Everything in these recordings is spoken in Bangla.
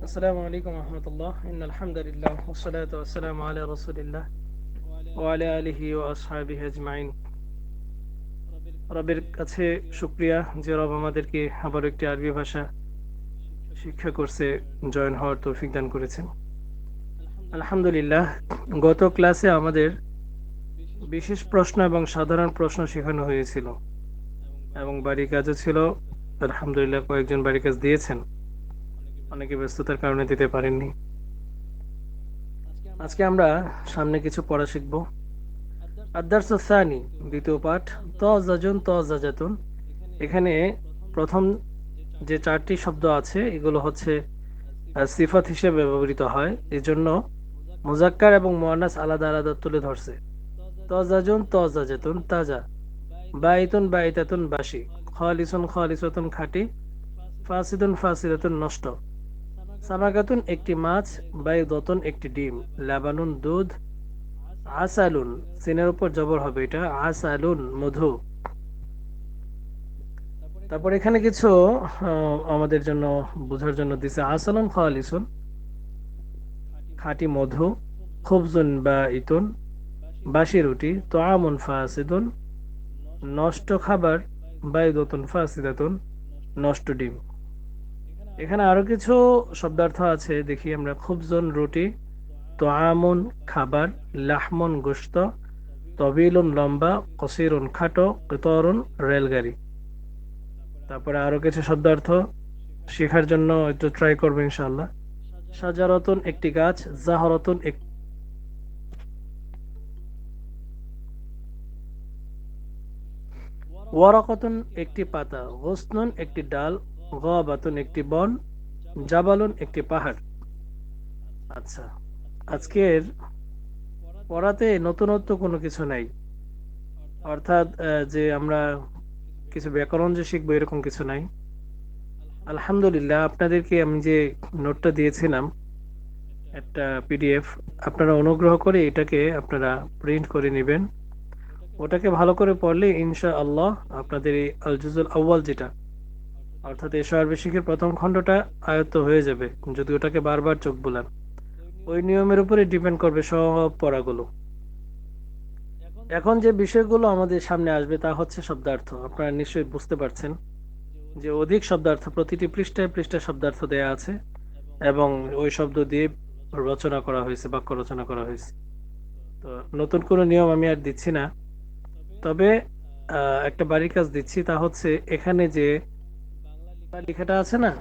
আলহামদুলিল্লাহ রবের কাছে যে রব আমাদেরকে আবার একটি আরবি ভাষা শিক্ষা জয়েন হওয়ার তৌফিক দান করেছেন। আলহামদুলিল্লাহ, গত ক্লাসে আমাদের বিশেষ প্রশ্ন এবং সাধারণ প্রশ্ন শেখানো হয়েছিল এবং বাড়ির কাজও ছিল। আলহামদুলিল্লাহ, কয়েকজন বাড়ির কাজ দিয়েছেন। অনেকে ব্যস্ততার কারণে দিতে পারেননি। আজকে আমরা সামনে কিছু পড়া শিখব। দ্বিতীয় পাঠ এখানে প্রথম যে চারটি শব্দ আছে, এগুলো হচ্ছে সিফাত হিসেবে ব্যবহৃত হয়। এই জন্য মুজাক্কার এবং মোয়ান্নাস আলাদা আলাদা তুলে ধরছে। তজাজুন তজাজাতুন তাজা। বাইতুন, বাইতাতুন, বাসি। খালিসুন, খালিসাতুন, খাঁটি। ফাসিদুন, ফাসিদাতুন, নষ্ট। সামাকাতুন একটি মাছ বাইদতুন একটি ডিম, লাবানুন দুধ, আসালুন সিনের উপর জবর হবে এটা, আসালুন মধু। তারপর এখানে কিছু আমাদের জন্য বোঝার জন্য দিছে আসালুন খালিসুন, খাঁটি মধু, খুবজুন বা ইতুন, বাসি রুটি তো আমন ফাসিদুন, নষ্ট খাবার বাইদতুন ফাসিদাতুন, নষ্ট ডিম। এখানে আরও কিছু শব্দার্থ আছে, দেখি আমরা, খুবজন রুটি তো আমন খাবার, লাহমন গোস্ত তবিলুন লম্বা, কসিরুন খাটো, কেতরুন রেলগাড়ি। তারপরে আরও কিছু শব্দার্থ শেখার জন্য একটু ট্রাই করব ইনশাল্লাহ সাজারতন একটি গাছ, জাহরতুন এক ওয়ারাকতন একটি পাতা গোসনুন একটি ডাল একটি বন, জাবালুন একটি পাহাড়। আচ্ছা আজকের পড়াতে নতুনত্ব কোনো কিছু নাই। অর্থাৎ যে আমরা কিছু ব্যাকরণ যে শিখব এরকম কিছু নাই। আলহামদুলিল্লাহ, আপনাদেরকে আমি যে নোটটা দিয়েছিলাম, একটা পিডিএফ, আপনারা অনুগ্রহ করে এটাকে আপনারা প্রিন্ট করে নেবেন। ওটাকে ভালো করে পড়লে ইনশা আল্লাহ আপনাদের এই আলজুজুল আউ্বাল যেটা অর্থাৎ আরবি শিখের প্রথম খণ্ডটা আয়ত্ত হয়ে যাবে, যদি ওটাকে বারবার চোখ বুলান। ওই নিয়মের উপরে ডিপেন্ড করবে সব পড়াগুলো। এখন যে বিষয়গুলো আমাদের সামনে আসবে তা হচ্ছে শব্দার্থ। আপনারা নিশ্চয়ই বুঝতে পারছেন যে অধিক শব্দার্থ, প্রতিটি পৃষ্ঠায় পৃষ্ঠায় শব্দার্থ দেয়া আছে এবং ওই শব্দ দিয়ে রচনা করা হয়েছে, বাক্য রচনা করা হয়েছে। তো নতুন কোনো নিয়ম আমি আর দিচ্ছি না। তবে একটা বাড়ির কাজ দিচ্ছি, তা হচ্ছে এখানে যে লেখাটা আছে না?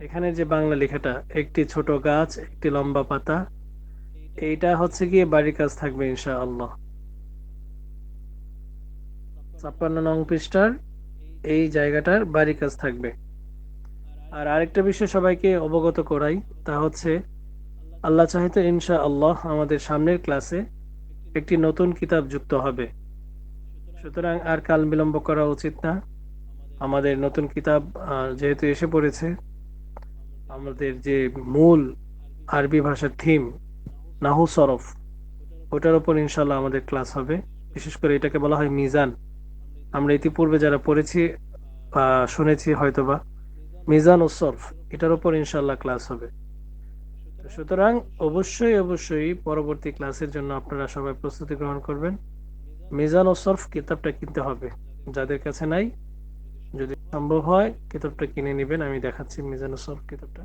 এখানে যে বাংলা লেখাটা, একটি ছোট গাছ, একটি লম্বা পাতা, এইটা হচ্ছে গিয়ে বাড়ির কাজ থাকবে ইনশা আল্লাহ ছাপ্পান্ন নং পৃষ্ঠার এই জায়গাটার বাড়ির কাজ থাকবে। আর আরেকটা বিষয় সবাইকে অবগত করাই, তা হচ্ছে আল্লাহ চাহিত ইনশা আল্লাহ আমাদের সামনের ক্লাসে একটি নতুন কিতাব যুক্ত হবে। সুতরাং আর কাল বিলম্ব করা উচিত না। আমাদের নতুন কিতাব যেহেতু এসে পড়েছে, আমাদের যে মূল আরবি ভাষার থিম নাহু সরফ, ওটার উপর ইনশাল্লাহ আমাদের ক্লাস হবে। বিশেষ করে এটাকে বলা হয় মিজান। আমরা ইতিপূর্বে যারা পড়েছি বা শুনেছি হয়তোবা, মিজান ও সরফ, এটার উপর ইনশাল্লাহ ক্লাস হবে। সুতরাং অবশ্যই অবশ্যই পরবর্তী ক্লাসের জন্য আপনারা সবাই প্রস্তুতি গ্রহণ করবেন। মিজান ও সরফ কিতাবটা কিনতে হবে। যাদের কাছে নাই যদি সম্ভব হয়, কিতাবটা কিনে নেবেন। আমি দেখাচ্ছি মিজান ও সরফ কিতাবটা।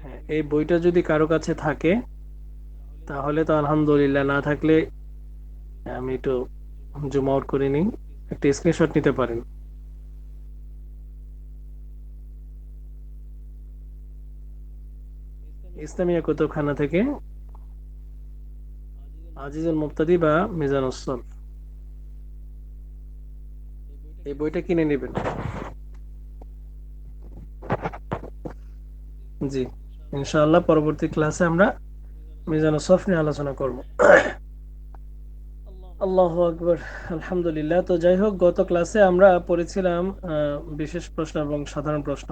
হ্যাঁ এই বইটা যদি কারও কাছে থাকে, তাহলে তো আলহামদুলিল্লাহ, না থাকলে আমি একটু জুম আউট করে নিই। একটা স্ক্রিনশট নিতে পারেন। ইসলামিয়া কুতুবখানা থেকে আজিজুল মুক্তাদি বা মিজান সরফ। এই বইটা কিনে নেবেন। জি, ইনশাআল্লাহ পরবর্তী ক্লাসে আমরা মিজান সরফ নিয়ে আলোচনা করব। আল্লাহ আকবর, আলহামদুলিল্লাহ। তো যাই হোক, গত ক্লাসে আমরা পড়েছিলাম বিশেষ প্রশ্ন এবং সাধারণ প্রশ্ন।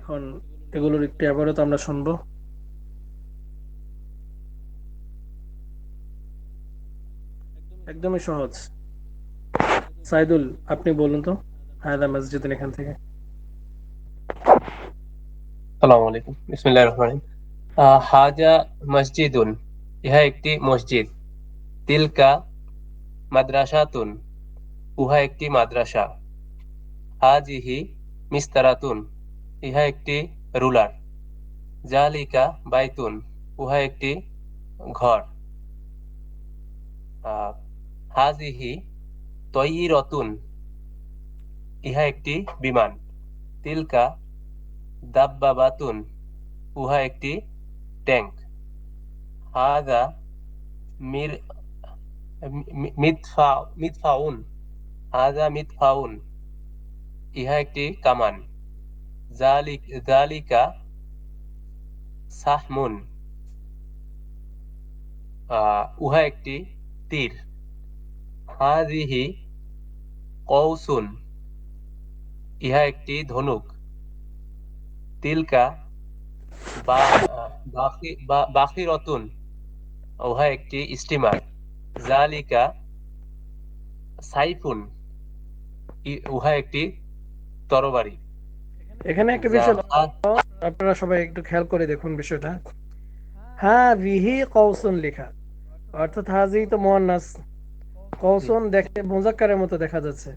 এখন এগুলোর একটি আবারও আমরা শুনব। একদমই সহজ। সাইদুল আপনি বলুন তো হায়দা মসজিদিন এখান থেকে। আসসালামু আলাইকুম। বিসমিল্লাহির রহমানির আহ, হাজা মসজিদুন ইহা একটি মসজিদ। তিলকা মাদ্রাসাতুন উহা একটি মাদ্রাসা। হাজিহি মিস্তারাতুন ইহা একটি রুলার। জালিকা বাইতুন উহা একটি ঘর। হাজিহি তৈরতুন ইহা একটি বিমান। তিলকা দাব্বাবাতুন, উহা একটি ট্যাঙ্ক হাদা মির, মি- মিদফা মিদফাউন হাদা মিদফাউন ইহা একটি কামান। জালিক সাহমুন। উহা একটি তীর। কৌসুন ইহা একটি ধনুক। তিলকা বাকি বাকিরতুন উহা একটি স্টিমার। জালিকা সাইফুন। উহা একটি তরবারি। এখানে একটা বিষয় আপনারা সবাই একটু খেয়াল করে দেখুন বিষয়টা। হ্যাঁ বিহি কৌসুন লেখা। অর্থাৎ হাজি তো মোয়ান্নাস। কৌসুন দেখতে মোজাক্কারের মতো দেখা যাচ্ছে।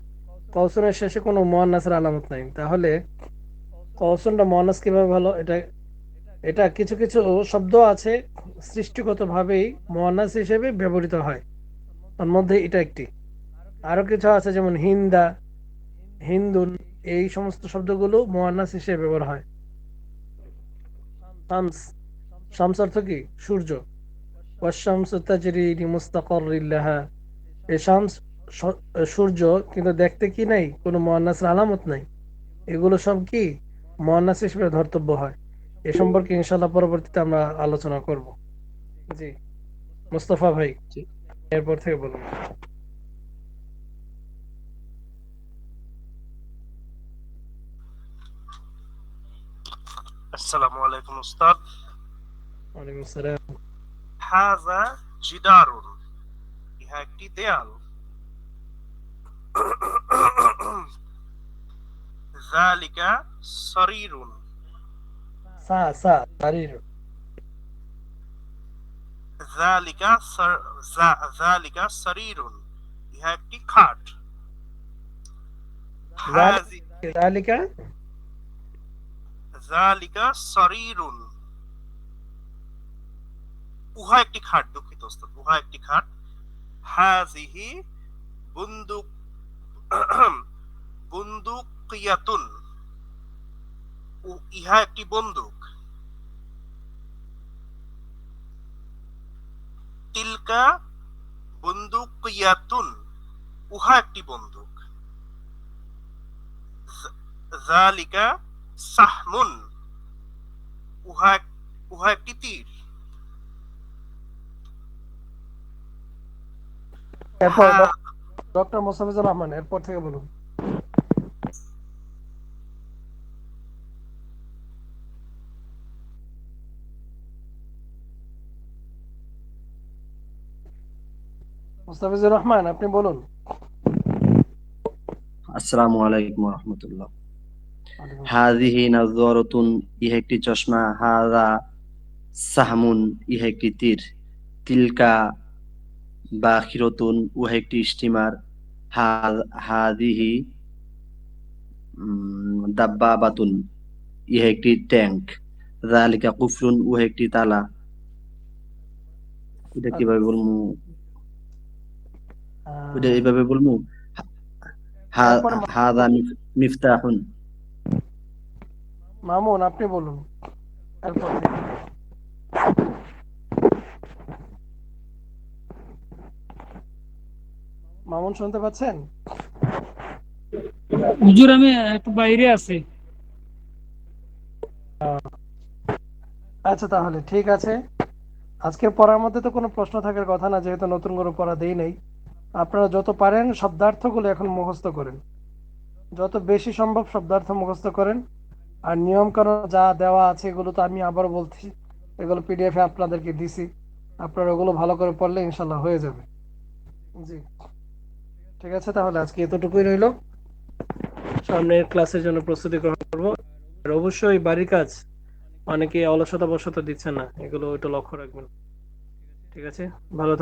কৌসুনের শেষে কোনো মোয়ান্নাসের আলামত নাই। তাহলে কৌসুনটা মোয়ান্নাস কীভাবে ভালো? এটা এটা কিছু কিছু শব্দ আছে সৃষ্টিগতভাবেই মোয়ান্নাস হিসেবে ব্যবহৃত হয়। তার মধ্যে এটা একটি। আরও কিছু আছে যেমন হিন্দা হিন্দুন এই সমস্ত শব্দগুলো মোয়ান্নাস হিসেবে ব্যবহার হয়। শামস। শামস অর্থ কি? সূর্য। ওয়াশামসু তাজরি লিমুস্তাকাররিল এই শামস সূর্য কিন্তু দেখতে কি নাই? কোনো মোয়ান্নাসের আলামত নাই। এগুলো সব কি? মোয়ান্নাস হিসেবে ধর্তব্য হয়। এ সম্পর্কে ইনশাআল্লাহ পরবর্তীতে আমরা আলোচনা করব। জি। মুস্তফা ভাই এরপর থেকে বলুন। আসসালামু আলাইকুম উস্তাদ ওয়ালাইকুম আসসালাম হাজা জিদারুন ইহা একটি দেয়াল জালিকা সরিরুন সা সা তারির জালিকা সর- জা- জালিকা সরিরুন ইহা একটি খাট হাজি তালিকা জালিকা সরিরুন। উহা একটি খাট, দুঃখিত ওস্তাদ, উহা একটি খাট। হাজিহি বুন্দুক, বুন্দুকিয়াতুন। ইহা একটি বন্দুক। তিলকা বুন্দুকিয়াতুন, উহা একটি বন্দুক। জালিকা সাহমুন। উহা উহা একটি তীর। এরপর হ্যাঁ, ডক্টর মোসাফিজুর রহমান এরপর থেকে বলুন। মোস্তাফিজুর রহমান আপনি বলুন। আসসালামু আলাইকুম রহমতুল্লাহ। হাদিহি নাজরাতুন ইহা একটি চশমা হাদা সাহমুন ইহা একটি তীর। তিলকা বাখিরতুন উহা একটি স্টিমার। হাদিহি দাব্বাবাতুন ইহা একটি ট্যাঙ্ক। জালিকা কুফরুন উহা একটি তালা। এটা কীভাবে আহ, এটা এইভাবে বলব হা- তারপরে মা- হাদা মিফতাহুন। মামুন আপনি বলুন। এরপর মামুন শুনতে পাচ্ছেন? হুজুর আমি একটু বাইরে আছি। আচ্ছা তাহলে ঠিক আছে। আজকে পড়ার মধ্যে তো কোনো প্রশ্ন থাকার কথা না যেহেতু নতুন করে পড়া দেই নাই। আপনারা যত পারেন শব্দার্থগুলো এখন মুখস্থ করেন। যত বেশি সম্ভব শব্দার্থ মুখস্থ করেন। আর নিয়ম কানুন যা দেওয়া আছে, এগুলো তো আমি আবার বলছি। এগুলো পিডিএফ এ আপনাদেরকে দিছি। আপনারা ওগুলো ভালো করে পড়লে ইনশাল্লাহ হয়ে যাবে। জি। ঠিক আছে, তাহলে আজকে এতটুকুই রইল। সামনের ক্লাসের জন্য প্রস্তুতি গ্রহণ করব। আর অবশ্যই বাড়ির কাজ অনেকে অলসতা বশত দিচ্ছে না। এগুলো একটু লক্ষ্য রাখবেন। ঠিক আছে? ভালো